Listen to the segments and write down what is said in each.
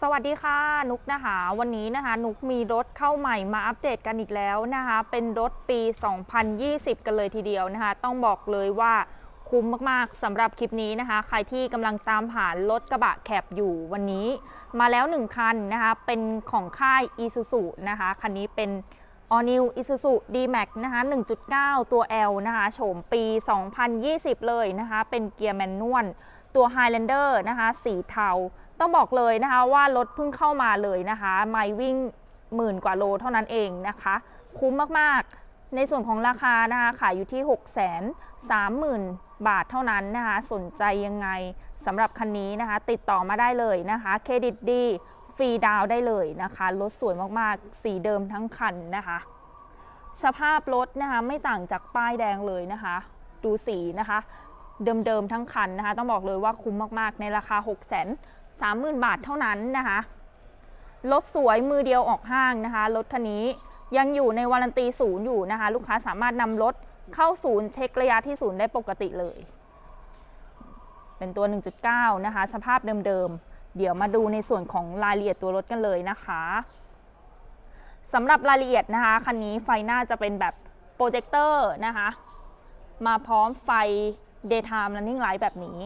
สวัสดีค่ะนุกนะคะ วันนี้นะคะนุกมีรถเข้าใหม่มาอัปเดตกันอีกแล้วนะคะ เป็นรถปี 2020 กันเลยทีเดียวนะคะ ต้องบอกเลยว่าคุ้มมากๆสำหรับคลิปนี้นะคะ ใครที่กำลังตามหารถกระบะแคบอยู่วันนี้ มาแล้ว 1 คันนะคะ เป็นของค่าย Isuzu นะคะ คันนี้เป็น All New Isuzu D-Max นะคะ 1.9 ตัว L นะคะ โฉมปี 2020 เลยนะคะ เป็นเกียร์แมนนวล ตัว Highlander นะคะสีเทา ต้องบอกเลยนะคะว่ารถเพิ่งเข้ามาเลยนะคะไม่วิ่งหมื่นกว่าโลเท่านั้นเองนะคะ คุ้มมากๆ ในส่วนของราคานะคะขายอยู่ที่ 6 3 0 0 0 0 บาทเท่านั้นนะคะ สนใจยังไงสำหรับคันนี้นะคะ ติดต่อมาได้เลยนะคะ เครดิตดีฟรีดาวได้เลยนะคะรถสวยมากๆ สีเดิมทั้งคันนะคะ สภาพรถนะคะไม่ต่างจากป้ายแดงเลยนะคะ ดูสีนะคะ เดิมๆทั้งคันนะคะ ต้องบอกเลยว่าคุ้มมากๆ ในราคา 6 3 0 0 0 0 บาทเท่านั้นนะคะรถสวยมือเดียวออกห้างนะคะรถคันนี้ยังอยู่ในวารันตีศูนย์อยู่นะคะ ลูกค้าสามารถนำรถเข้าศูนย์เช็คระยะที่ศูนย์ได้ปกติเลย เป็นตัว 1.9 นะคะ สภาพเดิมๆ เดี๋ยวมาดูในส่วนของรายละเอียดตัวรถกันเลยนะคะสำหรับรายละเอียดนะคะคันนี้ไฟหน้าจะเป็นแบบโปรเจคเตอร์นะคะ มาพร้อมไฟ daytime running light แบบนี้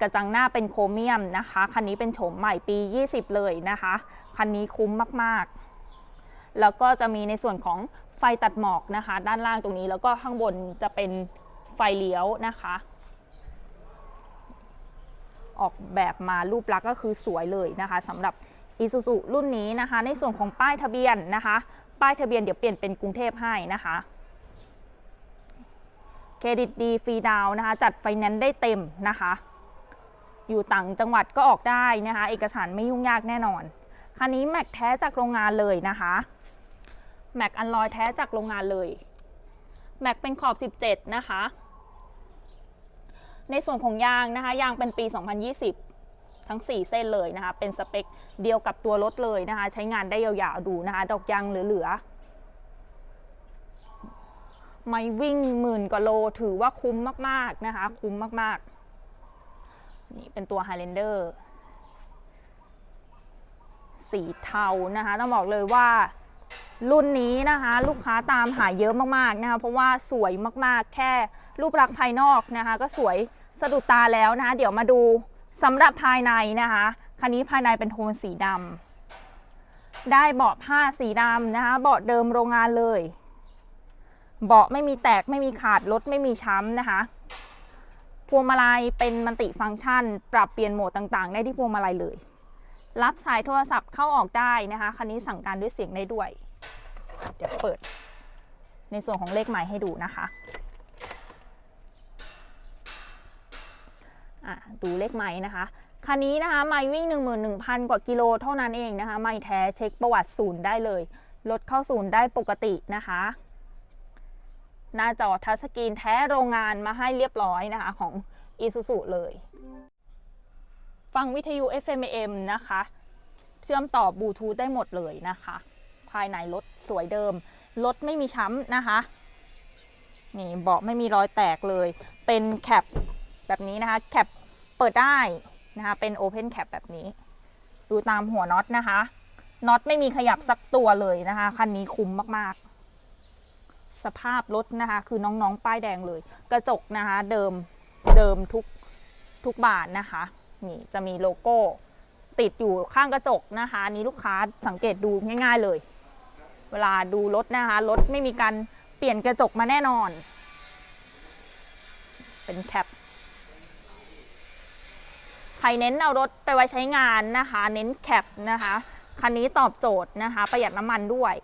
กระจังหน้าเป็นโครเมียมนะคะ คันนี้เป็นโฉมใหม่ปี 20 เลยนะคะ คันนี้คุ้มมากๆ แล้วก็จะมีในส่วนของไฟตัดหมอกนะคะ ด้านล่างตรงนี้แล้วก็ข้างบนจะเป็นไฟเลี้ยวนะคะ ออกแบบมารูปลักษณ์ก็คือสวยเลยนะคะสำหรับ Isuzu รุ่นนี้นะคะ ในส่วนของป้ายทะเบียนนะคะ ป้ายทะเบียนเดี๋ยวเปลี่ยนเป็นกรุงเทพให้นะคะ เครดิตดีฟรีดาวน์นะคะ จัดไฟแนนซ์ได้เต็มนะคะ อยู่ต่างจังหวัดก็ออกได้นะคะ เอกสารไม่ยุ่งยากแน่นอน คันนี้แม็กแท้จากโรงงานเลยนะคะแม็กอันลอยแท้จากโรงงานเลยแม็กเป็นขอบ 17 นะคะ ในส่วนของยางนะคะ ยางเป็นปี 2020 ทั้ง 4 เส้นเลยนะคะ เป็นสเปคเดียวกับตัวรถเลยนะคะ ใช้งานได้ยาวๆ ดูนะคะ ดอกยางเหลือๆ ไม่วิ่งหมื่นกว่าโลถือว่าคุ้มมากๆนะคะ คุ้มมากๆ นี่เป็นตัว Highlander สีเทานะคะต้องบอกเลยว่ารุ่นนี้นะคะ ลูกค้าตามหาเยอะมากๆนะคะ เพราะว่าสวยมากๆ แค่รูปลักษณ์ภายนอกนะคะ ก็สวยสะดุดตาแล้วนะคะ เดี๋ยวมาดูสำหรับภายในนะคะ คันนี้ภายในเป็นโทนสีดำได้เบาะผ้าสีดำนะคะ เบาะเดิมโรงงานเลย เบาะไม่มีแตกไม่มีขาดรถไม่มีช้ำนะคะ พวงมาลัยเป็นมันติฟังก์ชัน ปรับเปลี่ยนโหมดต่างๆ ได้ที่พวงมาลัยเลย รับสายโทรศัพท์เข้าออกได้นะคะคันนี้สั่งการด้วยเสียงได้ด้วย เดี๋ยวเปิด ในส่วนของเลขหมายให้ดูนะคะอะดูเลขไม้นะคะ คันนี้นะคะ ไม้วิ่ง 11,000 กว่ากิโลเท่านั้นเองนะคะ ไม้แท้เช็คประวัติศูนย์ได้เลย รถเข้าศูนย์ได้ปกตินะคะ หน้าจอทัชสกรีนแท้โรงงานมาให้เรียบร้อยนะคะของ Isuzu เลย ฟังวิทยุ FM AM นะคะ เชื่อมต่อบลูทูธได้หมดเลยนะคะ ภายในรถสวยเดิม รถไม่มีช้ำนะคะ นี่เบาะไม่มีรอยแตกเลย เป็นแคปแบบนี้นะคะ แคปเปิดได้นะคะ เป็นโอเพนแคปแบบนี้ ดูตามหัวน็อตนะคะ น็อตไม่มีขยับสักตัวเลยนะคะ คันนี้คุ้มมาก ๆ สภาพรถนะคะ คือน้องๆ ป้ายแดงเลย กระจกนะคะ เดิมเดิมทุกทุกบานนะคะนี่จะมีโลโก้ติดอยู่ข้างกระจกนะคะนนี้ลูกค้าสังเกตดูง่าย ๆเลย เวลาดูรถนะคะรถไม่มีการเปลี่ยนกระจกมาแน่นอน เป็นแคปใครเน้นเอารถไปไว้ใช้งานนะคะ เน้นแคปนะคะ คันนี้ตอบโจทย์นะคะ ประหยัดน้ำมันด้วย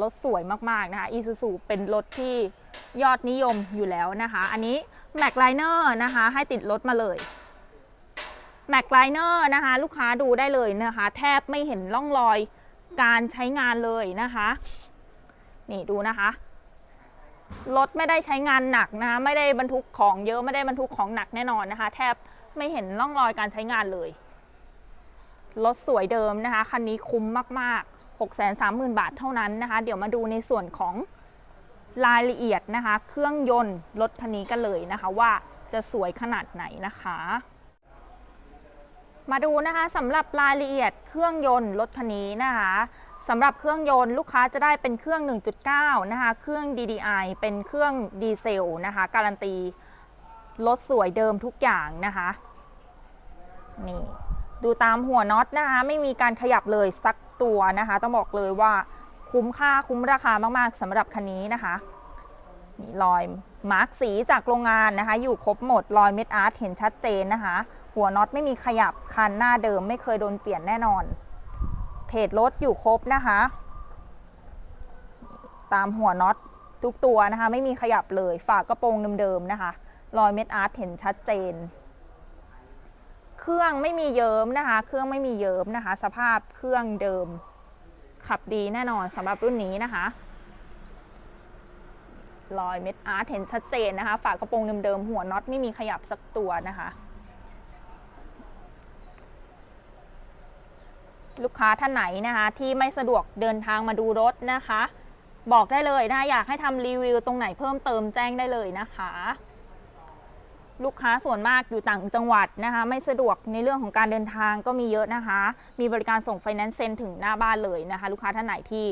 รถสวยมากๆนะคะ Isuzu เป็นรถที่ยอดนิยมอยู่แล้วนะคะ อันนี้ Mac Liner นะคะให้ติดรถมาเลย Mac Liner นะคะลูกค้าดูได้เลยนะคะ แทบไม่เห็นร่องรอยการใช้งานเลยนะคะ นี่ดูนะคะรถไม่ได้ใช้งานหนักนะคะไม่ได้บรรทุกของเยอะไม่ได้บรรทุกของหนักแน่นอนนะคะ แทบไม่เห็นร่องรอยการใช้งานเลยรถสวยเดิมนะคะคันนี้คุ้มมากๆ 630,000 บาทเท่านั้นนะคะ เดี๋ยวมาดูในส่วนของรายละเอียดนะคะ เครื่องยนต์รถคันนี้กันเลยนะคะว่าจะสวยขนาดไหนนะคะ มาดูนะคะสำหรับรายละเอียดเครื่องยนต์รถคันนี้นะคะสำหรับเครื่องยนต์ลูกค้าจะได้เป็นเครื่อง 1.9 นะคะ เครื่อง DDI เป็นเครื่องดีเซลนะคะ การันตีรถสวยเดิมทุกอย่างนะคะนี่ดูตามหัวน็อตนะคะ ไม่มีการขยับเลยสัก ตัวนะคะ ต้องบอกเลยว่าคุ้มค่าคุ้มราคามากๆสำหรับคันนี้นะคะนี่รอยมาร์กสีจากโรงงานนะคะ อยู่ครบหมดรอยเม็ดอาร์ตเห็นชัดเจนนะคะ หัวน็อตไม่มีขยับคันหน้าเดิมไม่เคยโดนเปลี่ยนแน่นอน เพจรถอยู่ครบนะคะ ตามหัวน็อตทุกตัวนะคะ ไม่มีขยับเลยฝากกระโปรงเดิมๆนะคะ รอยเม็ดอาร์ตเห็นชัดเจน เครื่องไม่มีเยิ้มนะคะ เครื่องไม่มีเยิ้มนะคะ สภาพเครื่องเดิม ขับดีแน่นอนสำหรับรุ่นนี้นะคะรอยเม็ดอาร์ตเห็นชัดเจนนะคะ ฝากระโปรงเดิมๆหัวน็อตไม่มีขยับสักตัวนะคะ ลูกค้าท่านไหนนะคะที่ไม่สะดวกเดินทางมาดูรถนะคะ บอกได้เลยนะคะอยากให้ทำรีวิวตรงไหนเพิ่มเติมแจ้งได้เลยนะคะ ลูกค้าส่วนมากอยู่ต่างจังหวัดนะคะ ไม่สะดวกในเรื่องของการเดินทางก็มีเยอะนะคะ มีบริการส่งไฟแนนซ์เซ็นถึงหน้าบ้านเลยนะคะ ลูกค้าท่านไหนที่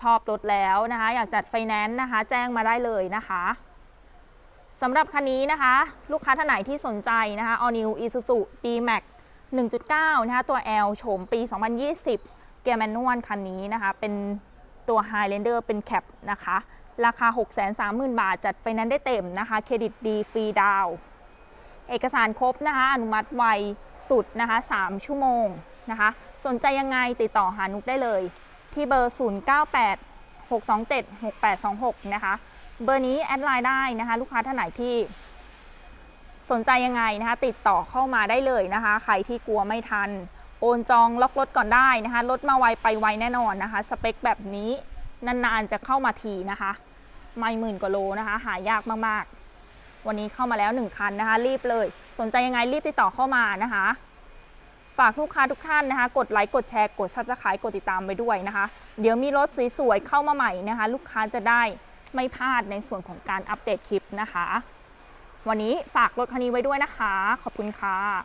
ชอบรถแล้วนะคะ อยากจัดไฟแนนซ์นะคะ แจ้งมาได้เลยนะคะสำหรับคันนี้นะคะ ลูกค้าท่านไหนที่สนใจนะคะ All New Isuzu D-Max 1.9 นะคะ ตัว L โฉมปี 2020 เกียร์แมนนวลคันนี้นะคะ เป็นตัว Highlander เป็นแคปนะคะ ราคา 630,000 บาท จัดไฟแนนซ์ได้เต็มนะคะ เครดิตดีฟรีดาวน์ เอกสารครบนะคะ อนุมัติไวสุดนะคะ 3 ชั่วโมงนะคะ สนใจยังไงติดต่อหานุกได้เลย ที่เบอร์ 098 627 6826 นะคะ เบอร์นี้แอดไลน์ได้นะคะ ลูกค้าท่านไหนที่สนใจยังไงนะคะ ติดต่อเข้ามาได้เลยนะคะ ใครที่กลัวไม่ทัน โอนจองล็อกรถก่อนได้นะคะรถมาไวไปไวแน่นอนนะคะ สเปคแบบนี้นานๆจะเข้ามาทีนะคะ ไม่หมื่นกว่าโลนะคะ หายากมากๆ วันนี้เข้ามาแล้ว 1 คันนะคะ รีบเลย สนใจยังไงรีบติดต่อเข้ามานะคะ ฝากลูกค้าทุกท่านนะคะ กดไลค์กดแชร์กดซับสไครต์กดติดตามไปด้วยนะคะ เดี๋ยวมีรถสวยๆเข้ามาใหม่นะคะ ลูกค้าจะได้ไม่พลาดในส่วนของการอัปเดตคลิปนะคะ วันนี้ฝากรถคันนี้ไว้ด้วยนะคะ ขอบคุณค่ะ